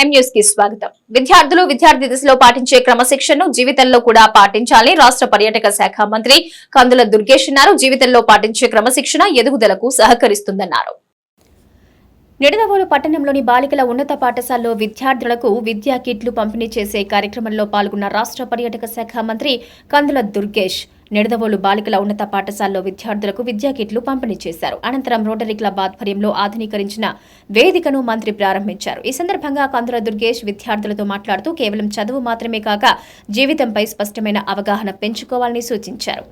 ఎం కి స్వాగతం. విద్యార్థులు విద్యార్థి దశలో పాటించే క్రమశిక్షణను జీవితంలో కూడా పాటించాలని రాష్ట్ర పర్యాటక శాఖ మంత్రి కందుల దుర్గేష్ అన్నారు జీవితంలో పాటించే క్రమశిక్షణ ఎదుగుదలకు సహకరిస్తుందన్నారు. నిడదవోలు పట్టణంలోని బాలికల ఉన్నత పాఠశాలలో విద్యార్థులకు విద్యా కిట్లు పంపిణీ చేసే కార్యక్రమంలో పాల్గొన్న రాష్ట్ర పర్యాటక శాఖ మంత్రి కందుల దుర్గేష్ నిడదవోలు బాలికల ఉన్నత పాఠశాలలో విద్యార్థులకు విద్యా కిట్లు పంపిణీ చేశారు. అనంతరం రోటరీ క్లబ్ ఆధ్వర్యంలో ఆధునీకరించిన వేదికను మంత్రి ప్రారంభించారు. ఈ సందర్భంగా కందుల దుర్గేష్ విద్యార్థులతో మాట్లాడుతూ కేవలం చదువు మాత్రమే కాక జీవితంపై స్పష్టమైన అవగాహన పెంచుకోవాలని సూచించారు.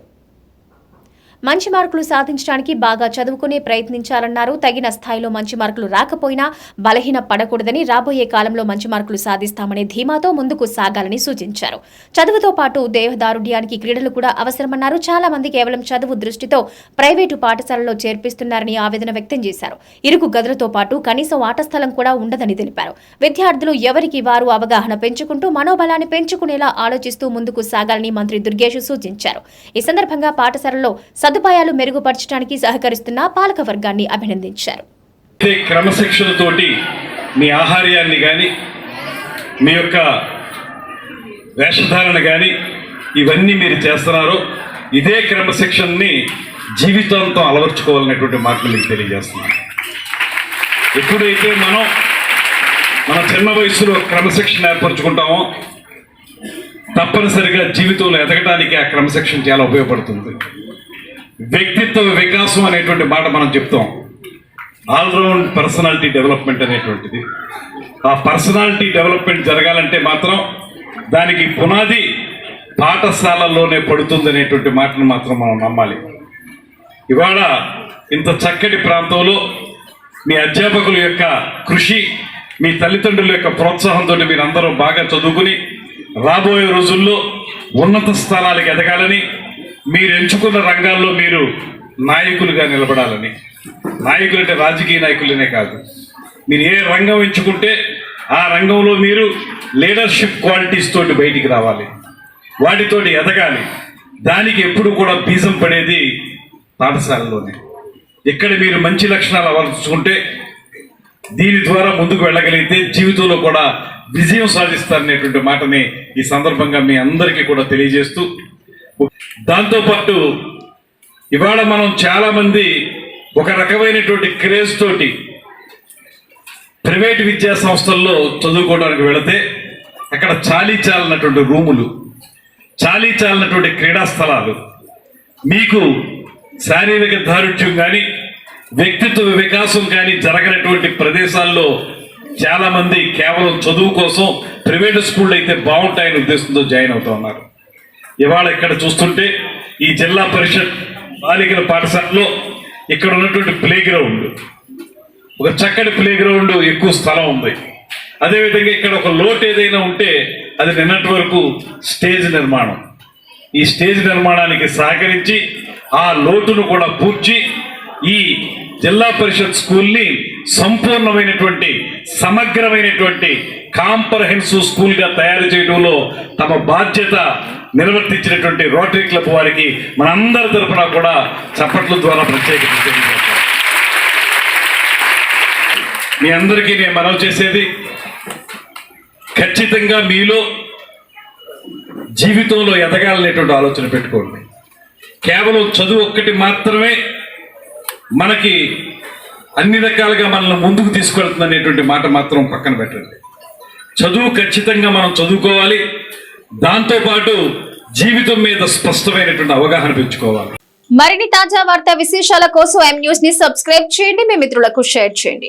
మంచి మార్కులు సాధించడానికి బాగా చదువుకునే ప్రయత్నించాలన్నారు. తగిన స్థాయిలో మంచి మార్కులు రాకపోయినా బలహీన పడకూడదని రాబోయే కాలంలో మంచి మార్కులు సాధిస్తామనే ధీమాతో ముందుకు సాగాలని సూచించారు. చదువుతో పాటు దేహదారుఢ్యానికి క్రీడలు కూడా అవసరమన్నారు. చాలా మంది కేవలం చదువు దృష్టితో ప్రైవేటు పాఠశాలలో చేర్పిస్తున్నారని ఆవేదన వ్యక్తం చేశారు. ఇరుకు గదులతో పాటు కనీసం ఆట స్థలం కూడా ఉండదని తెలిపారు. విద్యార్థులు ఎవరికి వారు అవగాహన పెంచుకుంటూ మనోబలాన్ని పెంచుకునేలా ఆలోచిస్తూ ముందుకు సాగాలని మంత్రి దుర్గేష్ సూచించారు. ఈ సందర్భంగా పాఠశాలలో సదుపాయాలు మెరుగుపరచడానికి సహకరిస్తున్న పాలక వర్గాన్ని అభినందించారు. క్రమశిక్షణతోటి మీ ఆహార్యాన్ని కానీ మీ యొక్క వేషధారణ కానీ ఇవన్నీ మీరు చేస్తున్నారు ఇదే క్రమశిక్షణని జీవితాంతం అలవర్చుకోవాలనేటువంటి మాటలు మీకు తెలియజేస్తున్నాను. ఎప్పుడైతే మనం మన చిన్న వయసులో క్రమశిక్షణ ఏర్పరచుకుంటామో తప్పనిసరిగా జీవితంలో ఎదగడానికి ఆ క్రమశిక్షణ చాలా ఉపయోగపడుతుంది. వ్యక్తిత్వ వికాసం అనేటువంటి మాట మనం చెప్తాం. ఆల్రౌండ్ పర్సనాలిటీ డెవలప్మెంట్ అనేటువంటిది. ఆ పర్సనాలిటీ డెవలప్మెంట్ జరగాలంటే మాత్రం దానికి పునాది పాఠశాలల్లోనే పడుతుంది అనేటువంటి మాటను మాత్రం మనం నమ్మాలి. ఇవాళ ఇంత చక్కటి ప్రాంతంలో మీ అధ్యాపకుల యొక్క కృషి మీ తల్లిదండ్రుల యొక్క ప్రోత్సాహంతో మీరందరూ బాగా చదువుకుని రాబోయే రోజుల్లో ఉన్నత స్థానాలకు ఎదగాలని మీరు ఎంచుకున్న రంగాల్లో మీరు నాయకులుగా నిలబడాలని. నాయకులు అంటే రాజకీయ నాయకులనే కాదు. మీరు ఏ రంగం ఎంచుకుంటే ఆ రంగంలో మీరు లీడర్షిప్ క్వాలిటీస్ తోటి బయటికి రావాలి. వాటితోటి ఎదగాలి. దానికి ఎప్పుడు కూడా బీజం పడేది పాఠశాలలోనే. ఇక్కడ మీరు మంచి లక్షణాలు అలవర్చుకుంటే దీని ద్వారా ముందుకు వెళ్ళగలిగితే జీవితంలో కూడా విజయం సాధిస్తారనేటువంటి మాటని ఈ సందర్భంగా మీ అందరికీ కూడా తెలియజేస్తూ దాంతోపాటు ఇవాళ మనం చాలామంది ఒక రకమైనటువంటి క్రేజ్ తోటి ప్రైవేట్ విద్యా సంస్థల్లో చదువుకోవడానికి వెళితే అక్కడ చాలీ చాలినటువంటి రూములు చాలీ చాలినటువంటి క్రీడా స్థలాలు మీకు శారీరక దారుఢ్యం కానీ వ్యక్తిత్వ వికాసం కానీ జరగనటువంటి ప్రదేశాల్లో చాలామంది కేవలం చదువు కోసం ప్రైవేట్ స్కూళ్ళు అయితే బాగుంటాయని ఉద్దేశంతో జాయిన్ అవుతా ఉన్నారు. ఇవాళ ఇక్కడ చూస్తుంటే ఈ జిల్లా పరిషత్ బాలికల పాఠశాలలో ఇక్కడ ఉన్నటువంటి ప్లే గ్రౌండ్ ఒక చక్కటి ప్లే గ్రౌండ్ ఎక్కువ స్థలం ఉంది. అదేవిధంగా ఇక్కడ ఒక లోటు ఏదైనా ఉంటే అది నిన్నటి వరకు స్టేజ్ నిర్మాణం. ఈ స్టేజ్ నిర్మాణానికి సహకరించి ఆ లోటును కూడా పూడ్చి ఈ జిల్లా పరిషత్ స్కూల్ని సంపూర్ణమైనటువంటి సమగ్రమైనటువంటి కాంప్రహెన్సివ్ స్కూల్గా తయారు చేయడంలో తమ బాధ్యత నిర్వర్తించినటువంటి రోటరీ క్లబ్ వారికి మనందరి తరఫున కూడా చప్పట్ల ద్వారా ప్రత్యేక మీ అందరికీ నేను మనవి చేసేది ఖచ్చితంగా మీలో జీవితంలో ఎదగాలనేటువంటి ఆలోచన పెట్టుకోండి. కేవలం చదువు ఒక్కటి మాత్రమే మనకి అన్ని రకాలుగా మనల్ని ముందుకు తీసుకెళ్తుంది అనేటువంటి మాట మాత్రం పక్కన పెట్టండి. చదువు ఖచ్చితంగా మనం చదువుకోవాలి. దాంతోపాటు జీవితం మీద స్పష్టమైనటువంటి అవగాహన పెంచుకోవాలి. మరిన్ని తాజా వార్తా విశేషాల కోసం ఎం న్యూస్ని సబ్స్క్రైబ్ చేయండి. మీ మిత్రులకు షేర్ చేయండి.